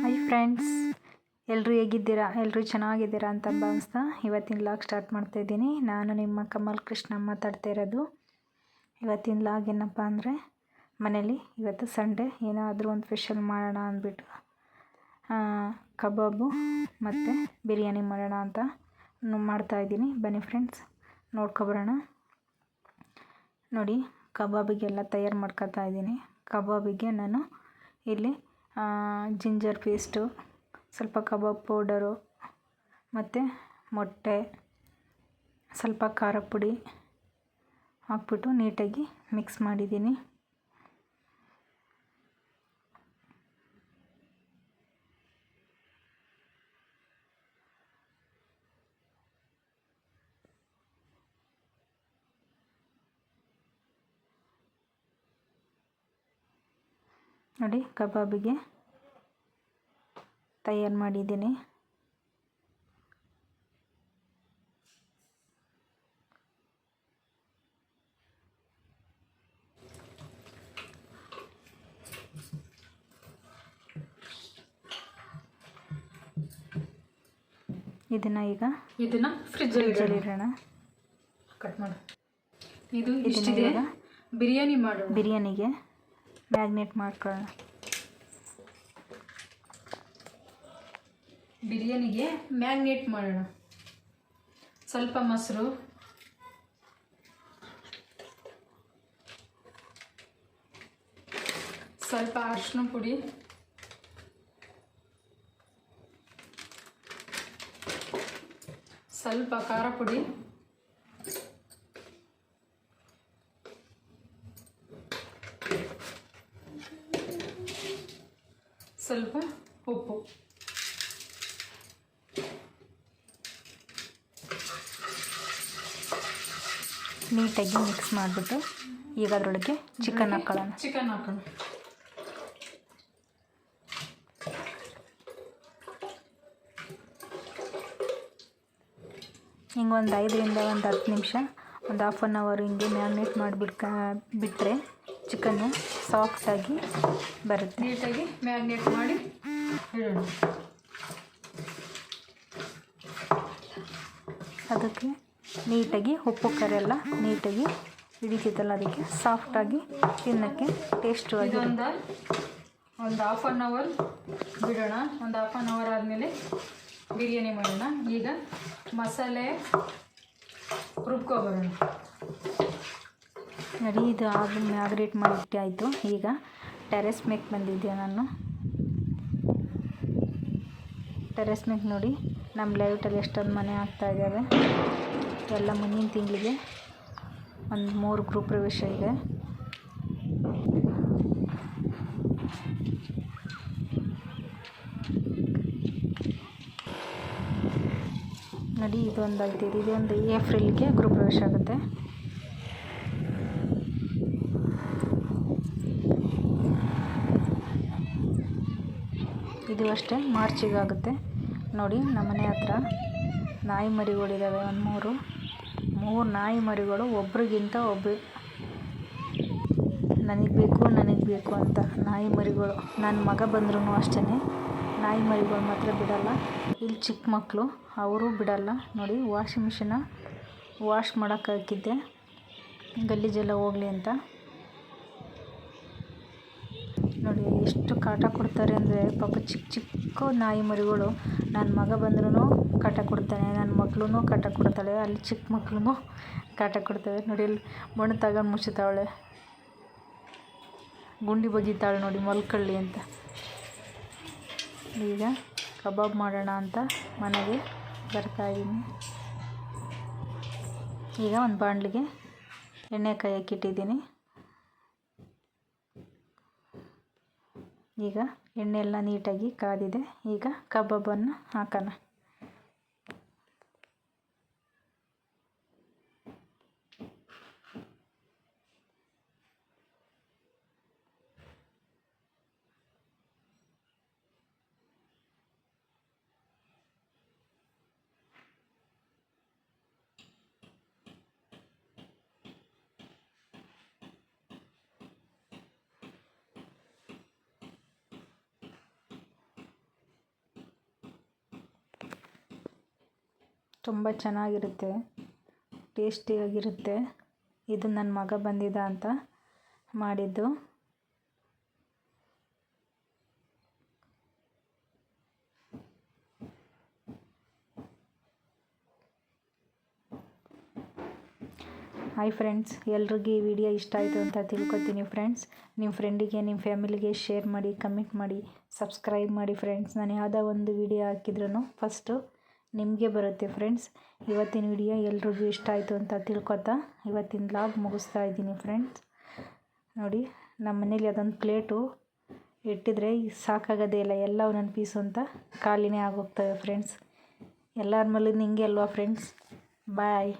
Hi friends ಎಲ್ಲರೂ ಹೇಗಿದ್ದೀರಾ? ಎಲ್ಲರೂ ಚೆನ್ನಾಗಿದ್ದೀರಾ ಅಂತ ಭಾವಿಸ್ತಾ ಇವತ್ತಿನ ಲಾಗ್ ಸ್ಟಾರ್ಟ್ ಮಾಡ್ತಾ ಇದ್ದೀನಿ. ನಾನು ನಿಮ್ಮ ಕಮಲ್ ಕೃಷ್ಣ ಮಾತಾಡ್ತಾ ಇರೋದು. ಇವತ್ತಿನ ಲಾಗ್ ಏನಪ್ಪ ಅಂದರೆ ಮನೇಲಿ ಇವತ್ತು ಸಂಡೇ, ಏನಾದರೂ ಒಂದು ಸ್ಪೆಷಲ್ ಮಾಡೋಣ ಅಂದ್ಬಿಟ್ಟು ಕಬಾಬು ಮತ್ತು ಬಿರಿಯಾನಿ ಮಾಡೋಣ ಅಂತ ಮಾಡ್ತಾಯಿದ್ದೀನಿ ಬನ್ನಿ ಫ್ರೆಂಡ್ಸ್ ನೋಡ್ಕೊಬರೋಣ ನೋಡಿ, ಕಬಾಬಿಗೆಲ್ಲ ತಯಾರು ಮಾಡ್ಕೊತಾ ಇದ್ದೀನಿ. ಕಬಾಬಿಗೆ ನಾನು ಇಲ್ಲಿ ಜಿಂಜರ್ ಪೇಸ್ಟು ಸ್ವಲ್ಪ ಕಬಾಬ್ ಪೌಡರು ಮತ್ತು ಮೊಟ್ಟೆ ಸ್ವಲ್ಪ ಖಾರ ಪುಡಿ ಹಾಕ್ಬಿಟ್ಟು ನೀಟಾಗಿ ಮಿಕ್ಸ್ ಮಾಡಿದ್ದೀನಿ. ನೋಡಿ ಕಬಾಬಿಗೆ ತಯಾರು ಮಾಡಿದ್ದೀನಿ. ಇದನ್ನ ಈಗ ಇದನ್ನ ಫ್ರಿಜ್ಜಲ್ಲಿ ಇಡೋಣ. ಕಟ್ ಮಾಡು. ಇದು ಇಷ್ಟಿದೆ. ಬಿರಿಯಾನಿ ಮಾಡೋಣ. ಬಿರಿಯಾನಿಗೆ ಮ್ಯಾಗ್ನೇಟ್ ಮಾಡ್ಕೊಳ್ಳೋಣ. ಬಿರಿಯಾನಿಗೆ ಮ್ಯಾಗ್ನೇಟ್ ಮಾಡೋಣ. ಸ್ವಲ್ಪ ಮೊಸರು. ಸ್ವಲ್ಪ ಅರಿಶಿನ ಪುಡಿ. ಸ್ವಲ್ಪ ಖಾರ ಪುಡಿ. ಸ್ವಲ್ಪ ಉಪ್ಪು. ನೀಟಾಗಿ ಮಿಕ್ಸ್ ಮಾಡಿಬಿಟ್ಟು ಈಗ ಅದರೊಳಗೆ ಚಿಕನ್ ಹಾಕೋಣ ಚಿಕನ್ ಹಾಕೋಣ ಹಿಂಗೆ ಒಂದು ಐದರಿಂದ ಒಂದು ಹತ್ತು ನಿಮಿಷ ಒಂದು ಹಾಫ್ ಆನ್ ಅವರ್ ಹಿಂಗೆ ಮ್ಯಾರಿನೇಟ್ ಮಾಡಿಬಿಡ್ಕ ಬಿಟ್ಟರೆ ಚಿಕನ್ನು ಸಾಫ್ಟಾಗಿ ಬರುತ್ತೆ. ನೀಟಾಗಿ ಮ್ಯಾಗ್ನೇಟ್ ಮಾಡಿ ಇಡೋಣ. ಅದಕ್ಕೆ ನೀಟಾಗಿ ಉಪ್ಪು ಕರೆಲ್ಲ ನೀಟಾಗಿ ಹಿಡಿತಿದ್ದಲ್ಲ ಅದಕ್ಕೆ ಸಾಫ್ಟಾಗಿ ತಿನ್ನೋಕ್ಕೆ ಟೇಸ್ಟು ಇದೊಂದು ಒಂದು ಹಾಫ್ ಆನ್ ಅವರ್ ಬಿಡೋಣ. ಒಂದು ಹಾಫ್ ಆನ್ ಅವರ್ ಆದಮೇಲೆ ಬಿರಿಯಾನಿ ಮಾಡೋಣ. ಈಗ ಮಸಾಲೆ ರುಬ್ಕೊಬರೋಣ. ನೋಡಿ ಇದು ಆಗ ಮ್ಯಾಗ್ರೇಟ್ ಮಾಡಿಬಿಟ್ಟೆ ಆಯಿತು. ಈಗ ಟೆರೆಸ್ ಮೇಕ್ ಬಂದಿದ್ದೆ ನಾನು. ಟೆರೆಸ್ ಮೇಕ್ ನೋಡಿ, ನಮ್ಮ ಲೈಟಲ್ಲಿ ಎಷ್ಟೊಂದು ಮನೆ ಆಗ್ತಾ ಇದ್ದಾವೆ. ಎಲ್ಲ ಮುಂದಿನ ತಿಂಗಳಿಗೆ ಒಂದು ಮೂರು ಗೃಹ ಪ್ರವೇಶ ಇದೆ. ನೋಡಿ, ಇದೊಂದು ಆಯ್ತಿದೆ ಇದೊಂದು ಏಪ್ರಿಲ್ಗೆ ಗೃಹ ಪ್ರವೇಶ ಆಗುತ್ತೆ. ಇದು ಅಷ್ಟೇ, ಮಾರ್ಚಿಗಾಗುತ್ತೆ. ನೋಡಿ ನಮ್ಮನೆ ಹತ್ರ ನಾಯಿ ಮರಿಗಳಿದ್ದಾವೆ ಒಂದು ಮೂರು. ಮೂರು ನಾಯಿ ಮರಿಗಳು, ಒಬ್ರಿಗಿಂತ ಒಬ್ಬರು ನನಗೆ ಬೇಕು ನನಗೆ ಬೇಕು ಅಂತ ನಾಯಿ ಮರಿಗಳು. ನನ್ನ ಮಗ ಬಂದ್ರೂ ಅಷ್ಟೇ ನಾಯಿ ಮರಿಗಳು ಮಾತ್ರ ಬಿಡಲ್ಲ. ಇಲ್ಲಿ ಚಿಕ್ಕ ಮಕ್ಕಳು ಅವರು ಬಿಡಲ್ಲ. ನೋಡಿ, ವಾಷಿಂಗ್ ಮಿಷಿನ ವಾಶ್ ಮಾಡೋಕೆ ಹಾಕಿದ್ದೆ. ಗಲೀಜೆಲ್ಲ ಹೋಗಲಿ ಅಂತ. ನೋಡಿ, ಎಷ್ಟು ಕಾಟ ಕೊಡ್ತಾರೆ ಅಂದರೆ, ಪಾಪ ಚಿಕ್ಕ ಚಿಕ್ಕ ನಾಯಿ ಮರಿಗಳು ನನ್ನ ಮಗ ಬಂದ್ರೂ ಕಾಟ ಕೊಡ್ತಾನೆ ನನ್ನ ಮಗಳೂ ಕಾಟ ಕೊಡ್ತಾಳೆ, ಅಲ್ಲಿ ಚಿಕ್ಕ ಮಕ್ಳು ಕಾಟ ಕೊಡ್ತವೆ ನೋಡಿ ಅಲ್ಲಿ ಮಣ್ಣು ತಗೊಂಡು ಮುಚ್ಚುತ್ತಾವಳೆ ಗುಂಡಿ ಬಗೀತಾಳೆ ನೋಡಿ, ಮಲ್ಕಳ್ಳಿ ಅಂತ. ಈಗ ಕಬಾಬ್ ಮಾಡೋಣ ಅಂತ ಮನೆಗೆ ಬರ್ತಾಯಿದ್ದೀನಿ ಈಗ ಒಂದು ಬಾಣಲಿಗೆ ಎಣ್ಣೆ ಕಾಯಕ್ಕೆ ಈಗ ಎಣ್ಣೆ ಎಲ್ಲ ನೀಟಾಗಿ ಕಾದಿದೆ. ಈಗ ಕಬಾಬನ್ನು ಹಾಕೋಣ. ತುಂಬ ಚೆನ್ನಾಗಿರುತ್ತೆ, ಟೇಸ್ಟಿಯಾಗಿರುತ್ತೆ. ಇದು ನನ್ನ ಮಗ ಬಂದಿದ್ದ ಅಂತ ಮಾಡಿದ್ದು. ಹಾಯ್ ಫ್ರೆಂಡ್ಸ್ ಎಲ್ರಿಗೂ ಈ ವಿಡಿಯೋ ಇಷ್ಟ ಆಯಿತು ಅಂತ ತಿಳ್ಕೊತೀನಿ ಫ್ರೆಂಡ್ಸ್ ನಿಮ್ಮ ಫ್ರೆಂಡಿಗೆ ನಿಮ್ಮ ಫ್ಯಾಮಿಲಿಗೆ ಶೇರ್ ಮಾಡಿ ಕಮೆಂಟ್ ಮಾಡಿ ಸಬ್ಸ್ಕ್ರೈಬ್ ಮಾಡಿ ಫ್ರೆಂಡ್ಸ್ ನಾನು ಯಾವುದೋ ಒಂದು ವಿಡಿಯೋ ಹಾಕಿದ್ರೂ ಫಸ್ಟು ನಿಮಗೆ ಬರುತ್ತೆ ಫ್ರೆಂಡ್ಸ್ ಇವತ್ತಿನ ವಿಡಿಯೋ ಎಲ್ರಿಗೂ ಇಷ್ಟ ಆಯಿತು ಅಂತ ತಿಳ್ಕೊತಾ, ಇವತ್ತಿನ ಲಾಗ್ ಮುಗಿಸ್ತಾ ಇದ್ದೀನಿ ಫ್ರೆಂಡ್ಸ್ ನೋಡಿ ನಮ್ಮ ಮನೇಲಿ ಅದೊಂದು ಪ್ಲೇಟು ಇಟ್ಟಿದ್ರೆ ಸಾಕಾಗೋದೇ ಇಲ್ಲ, ಎಲ್ಲ ಒಂದೊಂದು ಪೀಸು ಅಂತ ಖಾಲಿನೇ ಆಗೋಗ್ತವೆ ಫ್ರೆಂಡ್ಸ್ ಎಲ್ಲರ ಮನೇಲಿ ಹಿಂಗೆ ಅಲ್ವಾ ಫ್ರೆಂಡ್ಸ್ ಬಾಯ್